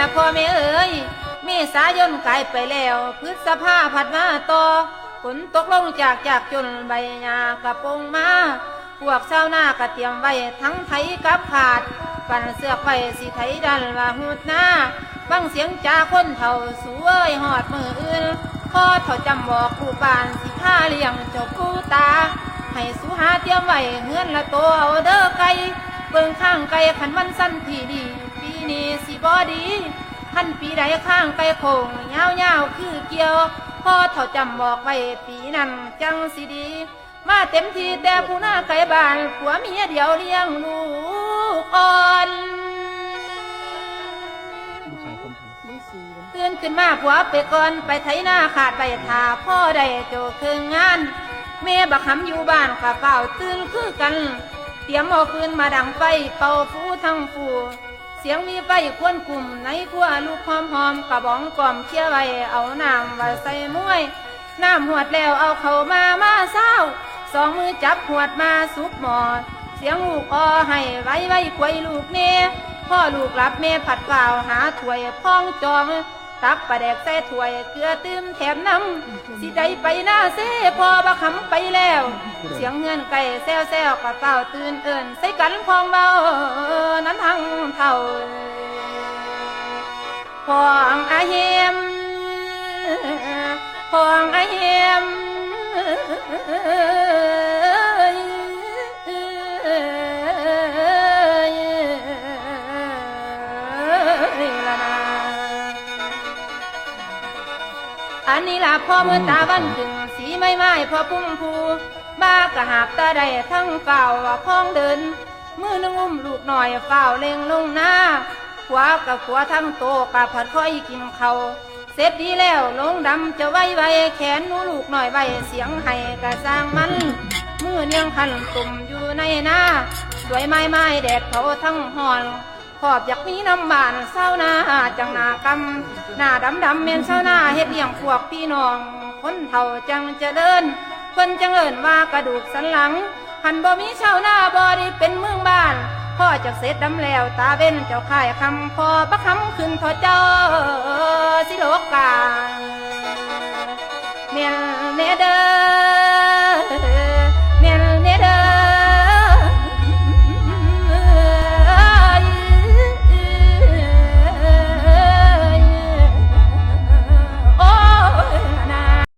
ละพ่อแม่เอ๋ยเมษายนกลายไปแล้วพฤษภาผัดมาต่อฝนตกลงจากจากจนใบหญ้ากระโปงมาพวกชาวนาก็เตรียมไว้ทั้งไถกับขาด ปั่นเสือกไปสิไถดันว่าหูดหน้าฟังเสียงจาคนเท่าสวยหอดมืออื่นพ่อเท่าจำบอกลูกบ้านสิท่าเลี้ยงเจ้าผู้ตา ให้สุหาเตรียมไว้เฮือนละตัวเอาเด้อไก่เบิ่งข้างไก่ขันมันสั้นทีดี นี้สิบอดีขันปีใดข้างไก่โคงยาวยาวคือเกี่ยวพ่อเท่าจำบอกไว้ปีนั้นจังสิดี มาเต็มทีแต่ผู้หน้าไก่บ้านผัวเมียเดียวเลี้ยงลูกอ่อนลูกชายคนตื่นขึ้นมาผัวไปก่อนไปไถนาขาดไปทาพ่อได้โจเคืองงานแม่บักหำอยู่บ้านข้าเฝ้าตื่นคือกัน เตรียมเอาฟืนมาดังไฟเป่าฟูทั้งฟู เสียงมีไปควนกลุ่มในครัวลูกหอมหอมกระบองกล่อมเคี่ยวไว้เอาน้ำไว้ใส่มวยน้ำหวดแล้วเอาเข้ามามาเศร้าสองมือจับหวดมาซุปหมอเสียงลูกออให้ไว้ไว้ควยลูกเน่พ่อลูกรับเม่ผัดกล่าวหาถวยพ้องจอง ตักปลาแดกใส่ถ้วยเกลือตื้มแถมน้ำสิได้ไปหน้าเซ่พอบักคำไปแล้ว เสียงเงินไก่แซวแซวกระเป๋าตื่นเอินใส่กันพองเบานั้นทั้งเท่าพองอาเฮียมพองอาเฮียม อันนี้ล่ะพ่อเมื่อตาวันถึงสีไม่ไม้พอพุ่งพูบ้ากะหาบตาได้ทั้งเฝ้าว่าพ้องเดิน มือนึงอุ้มลูกหน่อยเฝ้าเล็งลงหน้าขวากับขวาทั้งโตกะผัดค่อยกินเขาเสร็จดีแล้วลงดำจะไว้ไว้แขนนูลูกหน่อยไว้เสียงให้กะสร้างมันมือเนียงคันตุ่มอยู่ในหน้าสวยไม้ไม้แดดเผาทั้งหอน ขอบอยากมีน้ำบานเศร้าหน้าจังหนากำหน้าดำดำเมียนเศร้าหน้าเฮ็ดเลี้ยงพวกพี่น้อง คนเฒ่าจังเจริญเพิ่นจังเอิ้นว่ากระดูกสันหลัง หันบ่มีชาวนาบ่ได้เป็นเมืองบ้านพ่อจากเสร็จดำแล้วตาเว้นเจ้าข่ายคำพ่อประคำขึ้นทอเจ้าสิโลกาเมียนเนเดอ